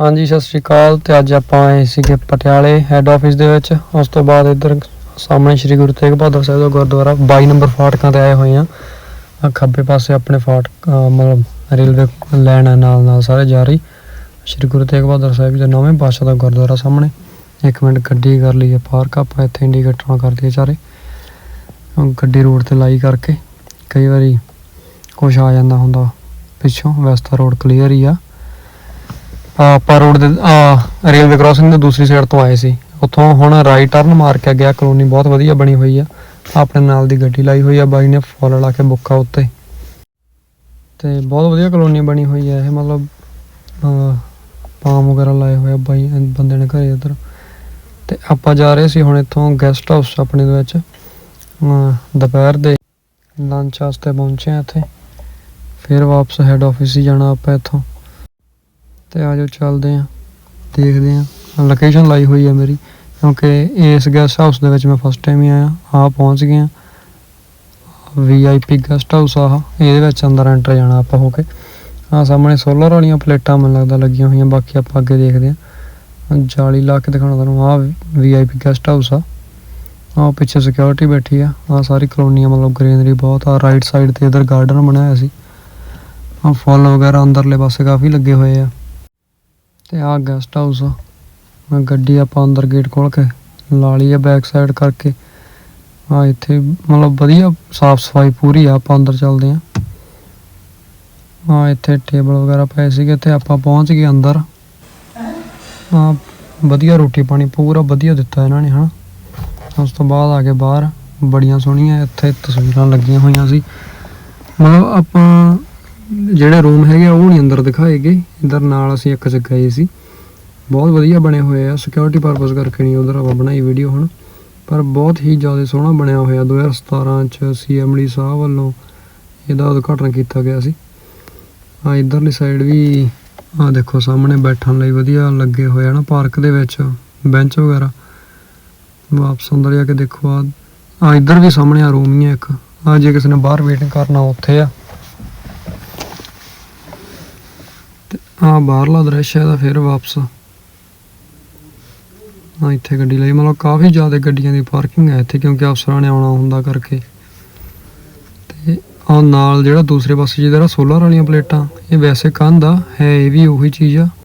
ਹਾਂਜੀ, ਸਤਿ ਸ਼੍ਰੀ ਅਕਾਲ ਤੇ ਅੱਜ ਆਪਾਂ ਆਏ ਸੀਗੇ ਪਟਿਆਲੇ ਹੈੱਡ ਆਫਿਸ ਦੇ ਵਿੱਚ। ਉਸ ਤੋਂ ਬਾਅਦ ਇੱਧਰ ਸਾਹਮਣੇ ਸ੍ਰੀ ਗੁਰੂ ਤੇਗ ਬਹਾਦਰ ਸਾਹਿਬ ਦਾ ਗੁਰਦੁਆਰਾ। 22 ਨੰਬਰ ਫਾਟਕਾਂ ਤੇ ਆਏ ਹੋਏ ਆ ਖੱਬੇ ਪਾਸੇ ਆਪਣੇ ਫਾਟਕ ਮਤਲਬ ਰੇਲਵੇ ਲਾਈਨ ਹੈ ਨਾਲ ਨਾਲ ਸਾਰੇ ਜਾ ਰਹੀ। ਸ੍ਰੀ ਗੁਰੂ ਤੇਗ ਬਹਾਦਰ ਸਾਹਿਬ ਜੀ ਦੇ ਨੌਵੇਂ ਪਾਤਸ਼ਾਹ ਦਾ ਗੁਰਦੁਆਰਾ ਸਾਹਮਣੇ। ਇੱਕ ਮਿੰਟ ਗੱਡੀ ਕਰ ਲਈਏ ਪਾਰਕ। ਆਪਾਂ ਇੱਥੇ ਇੰਡੀਕੇਟਰ ਕਰ ਦਈਏ ਚਾਰੇ। ਗੱਡੀ ਰੋਡ ਤੇ ਲਾਈ ਕਰਕੇ ਕਈ ਵਾਰੀ ਕੁਛ ਆ ਜਾਂਦਾ ਹੁੰਦਾ। ਪਿੱਛੋਂ ਵੈਸੇ ਤਾਂ ਰੋਡ ਕਲੀਅਰ ਹੀ ਆ। ਆ ਆਪਾਂ ਰੋਡ ਦੇ ਰੇਲਵੇ ਕ੍ਰਾਸਿੰਗ ਦੇ ਦੂਸਰੀ ਸਾਈਡ ਤੋਂ ਆਏ ਸੀ। ਉੱਥੋਂ ਹੁਣ ਰਾਈਟ ਟਰਨ ਮਾਰ ਕੇ ਗਿਆ ਕਲੋਨੀ ਬਹੁਤ ਵਧੀਆ ਬਣੀ ਹੋਈ ਆ। ਆਪਣੇ ਨਾਲ ਦੀ ਗੱਡੀ ਲਾਈ ਹੋਈ ਆ ਬਾਈ ਨੇ ਫੁੱਲ ਲਾ ਕੇ ਬੁੱਕਾ ਉੱਤੇ। ਤੇ ਬਹੁਤ ਵਧੀਆ ਕਲੋਨੀ ਬਣੀ ਹੋਈ ਆ ਇਹ ਮਤਲਬ ਅਹ, ਪਾਮ ਵਗੈਰਾ ਲਾਏ ਹੋਏ ਆ ਬਾਈ ਬੰਦੇ ਨੇ ਘਰੇ ਉਧਰ ਤੇ ਆਪਾਂ ਜਾ ਰਹੇ ਸੀ ਹੁਣ ਇੱਥੋਂ ਗੈਸਟ ਹਾਊਸ ਆਪਣੇ ਦੇ ਵਿੱਚ। ਦੁਪਹਿਰ ਦੇ ਲੰਚ ਵਾਸਤੇ ਪਹੁੰਚੇ ਆ ਇੱਥੇ। ਫਿਰ ਵਾਪਸ ਹੈੱਡ ਆਫਿਸ ਹੀ ਜਾਣਾ ਆਪਾਂ ਇੱਥੋਂ। ਤੇ ਆਜੋ ਚੱਲਦੇ ਆਂ, ਦੇਖਦੇ ਆਂ। ਲੋਕੇਸ਼ਨ ਲਾਈ ਹੋਈ ਆ ਮੇਰੀ, ਕਿਉਂਕਿ ਇਸ ਗੈਸਟ ਹਾਊਸ ਦੇ ਵਿੱਚ ਮੈਂ ਫਸਟ ਟਾਈਮ ਹੀ ਆਇਆ ਆ ਪਹੁੰਚ ਗਏ ਆਂ। ਵੀਆਈਪੀ ਗੈਸਟ ਹਾਊਸ ਆ ਇਹਦੇ ਵਿੱਚ ਅੰਦਰ ਐਂਟਰ ਜਾਣਾ ਆਪਾਂ ਹੋ ਕੇ। ਆ ਸਾਹਮਣੇ ਸੋਲਰ ਵਾਲੀਆਂ ਪਲੇਟਾਂ ਮੈਨੂੰ ਲੱਗਦਾ ਲੱਗੀਆਂ ਹੋਈਆਂ, ਬਾਕੀ ਆਪਾਂ ਅੱਗੇ ਦੇਖਦੇ ਆਂ। ਜਾਲੀ ਲਾ ਕੇ ਦਿਖਾਉਣਾ ਤੁਹਾਨੂੰ ਆ ਵੀਆਈਪੀ ਗੈਸਟ ਹਾਊਸ ਆ। ਆ ਪਿੱਛੇ ਸਿਕਿਉਰਿਟੀ ਬੈਠੀ ਆ ਆ ਸਾਰੀ ਕਲੋਨੀਆਂ ਮਤਲਬ ਗ੍ਰੀਨਰੀ ਬਹੁਤ ਆ ਰਾਈਟ ਸਾਈਡ ਤੇ ਇਧਰ ਗਾਰਡਨ ਬਣਾਇਆ ਹੋਇਆ ਸੀ। ਆ ਫੁੱਲ ਵਗੈਰਾ ਅੰਦਰਲੇ ਪਾਸੇ ਕਾਫੀ ਲੱਗੇ ਹੋਏ ਆ। ਤੇ ਆ ਗੈਸਟ ਹਾਊਸ ਆ। ਮੈਂ ਗੱਡੀ ਆਪਾਂ ਅੰਦਰ ਗੇਟ ਖੋਲ ਕੇ ਲਾ ਲਈ ਆ ਬੈਕ ਸਾਈਡ ਕਰਕੇ। ਆ ਇੱਥੇ ਮਤਲਬ ਵਧੀਆ ਸਾਫ਼ ਸਫ਼ਾਈ ਪੂਰੀ ਆ, ਆਪਾਂ ਅੰਦਰ ਚੱਲਦੇ ਆ। ਆ ਇੱਥੇ ਟੇਬਲ ਵਗੈਰਾ ਪਏ ਸੀਗੇ ਤੇ ਆਪਾਂ ਪਹੁੰਚ ਗਏ ਅੰਦਰ। ਆ ਵਧੀਆ ਰੋਟੀ ਪਾਣੀ ਪੂਰਾ ਵਧੀਆ ਦਿੱਤਾ ਇਹਨਾਂ ਨੇ, ਹਨਾ। ਉਸ ਤੋਂ ਬਾਅਦ ਆ ਕੇ ਬਾਹਰ। ਬੜੀਆਂ ਸੋਹਣੀਆਂ ਇੱਥੇ ਤਸਵੀਰਾਂ ਲੱਗੀਆਂ ਹੋਈਆਂ ਸੀ। ਮਤਲਬ ਆਪਾਂ ਜਿਹੜੇ ਰੂਮ ਹੈਗੇ ਆ, ਉਹ ਨਹੀਂ ਅੰਦਰ ਦਿਖਾਏ ਗਏ। ਇਧਰ ਨਾਲ ਅਸੀਂ ਇੱਕ ਜਗ੍ਹਾ ਗਏ ਸੀ। ਬਹੁਤ ਵਧੀਆ ਬਣੇ ਹੋਏ ਆ। ਸਿਕਿਉਰਿਟੀ ਪਰਪਸ ਕਰਕੇ ਨਹੀਂ ਉਧਰ ਆਪਾਂ ਬਣਾਈ ਵੀਡੀਓ ਹੁਣ। ਪਰ ਬਹੁਤ ਹੀ ਜ਼ਿਆਦਾ ਸੋਹਣਾ ਬਣਿਆ ਹੋਇਆ। 2017 ਚ ਸੀਐਮਡੀ ਸਾਹਿਬ ਵੱਲੋਂ ਇਹਦਾ ਉਦਘਾਟਨ ਕੀਤਾ ਗਿਆ ਸੀ। ਆ ਇਧਰਲੀ ਸਾਈਡ ਵੀ ਆ ਦੇਖੋ, ਸਾਹਮਣੇ ਬੈਠਣ ਲਈ ਵਧੀਆ ਲੱਗੇ ਹੋਏ ਆ ਨਾ ਪਾਰਕ ਦੇ ਵਿੱਚ। ਬੈਂਚ ਵਗੈਰਾ। ਵਾਪਸ ਅੰਦਰ ਜਾ ਕੇ ਦੇਖੋ। ਆ ਆ ਇਧਰ ਵੀ ਸਾਹਮਣੇ ਆ ਰੂਮ ਹੀ ਆ ਇੱਕ। ਆ ਜੇ ਕਿਸੇ ਨੇ ਬਾਹਰ ਵੇਟਿੰਗ ਕਰਨਾ ਉੱਥੇ ਆ। ਆ ਬਾਹਰਲਾ ਦ੍ਰਿਸ਼ ਹੈ ਦਾ ਫਿਰ ਵਾਪਸ। ਆ ਇੱਥੇ ਗੱਡੀ ਲਈ। ਮਤਲਬ ਕਾਫੀ ਜ਼ਿਆਦਾ ਗੱਡੀਆਂ ਦੀ ਪਾਰਕਿੰਗ ਹੈ ਇੱਥੇ, ਕਿਉਂਕਿ ਅਫਸਰਾਂ ਨੇ ਆਉਣਾ ਹੁੰਦਾ ਕਰਕੇ। ਤੇ ਆ ਨਾਲ ਜਿਹੜਾ ਦੂਸਰੇ ਪਾਸੇ ਜਿਹੜਾ ਸੋਲਰ ਵਾਲੀਆਂ ਪਲੇਟਾਂ, ਇਹ ਵੈਸੇ ਕੰਧ ਆ, ਹੈ ਇਹ ਵੀ ਉਹੀ ਚੀਜ਼ ਆ।